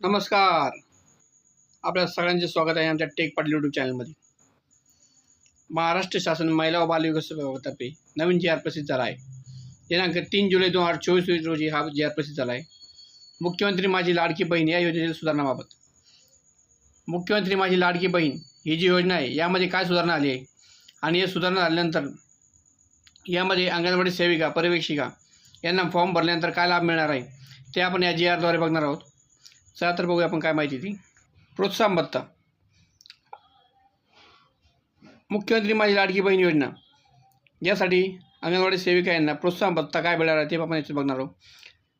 नमस्कार. आपल्या सगळ्यांचे स्वागत आहे आमच्या टेक पाटील यूट्यूब चॅनलमध्ये महाराष्ट्र शासन महिला व बाल विकास विभागातर्फे नवीन जी आर प्रसिद्ध झाला आहे दिनांक तीन जुलै दोन हजार चोवीस रोजी हा जी आर प्रसिद्ध झाला आहे मुख्यमंत्री माझी लाडकी बहीण या योजनेतील सुधारणाबाबत. मुख्यमंत्री माझी लाडकी बहीण ही जी योजना आहे यामध्ये काय सुधारणा आली आहे? आणि हे सुधारणा झाल्यानंतर यामध्ये अंगणवाडी सेविका पर्यवेक्षिका यांना फॉर्म भरल्यानंतर काय लाभ मिळणार आहे? ते आपण या जी आरद्वारे बघणार आहोत. चला तर बघूया आपण काय माहिती ती. प्रोत्साहन भत्ता. मुख्यमंत्री माझी लाडकी बहीण योजना. यासाठी अंगणवाडी सेविका यांना प्रोत्साहन भत्ता काय मिळणार आहे ते आपण याचं बघणार आहोत.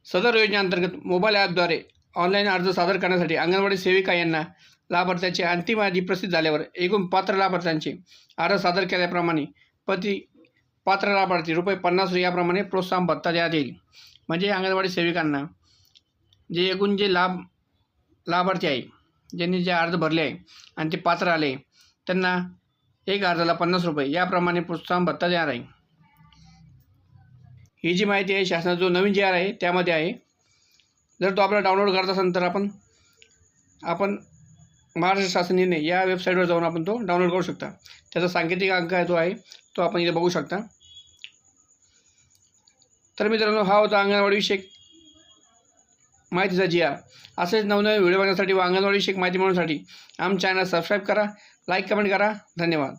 सदर योजनेअंतर्गत मोबाईल ॲपद्वारे ऑनलाईन अर्ज सादर करण्यासाठी अंगणवाडी सेविका यांना लाभार्थ्याची अंतिम यादी प्रसिद्ध झाल्यावर एकूण पात्र लाभार्थ्यांचे अर्ज सादर केल्याप्रमाणे प्रति पात्र लाभार्थी रुपये पन्नास याप्रमाणे प्रोत्साहन भत्ता देण्यात येईल. म्हणजे अंगणवाडी सेविकांना जे एकूण जे लाभ लाभार्थी आहे. ज्यांनी जे अर्ज भरले आहे आणि ते पात्र आले त्यांना एक अर्जाला पन्नास रुपये याप्रमाणे प्रोत्साहन भत्ता देणार आहे. ही जी माहिती आहे शासनाचा जो नवीन जी आर आहे त्यामध्ये आहे. जर तो आपल्याला डाउनलोड करत असेल तर आपण आपण महाराष्ट्र शासन निर्णय या वेबसाईटवर जाऊन आपण तो डाउनलोड करू शकता. त्याचा सांकेतिक अंक आहे तो आहे तो आपण इथे बघू शकता. तर मित्रांनो हा होता अंगणवाडीविषयक माहितीचा जी असेच नवनवीन व्हिडिओ बघण्यासाठी व अंगणवाडी माहिती मिळवण्यासाठी आमच्या चॅनल सबस्क्राईब करा लाईक कमेंट करा. धन्यवाद.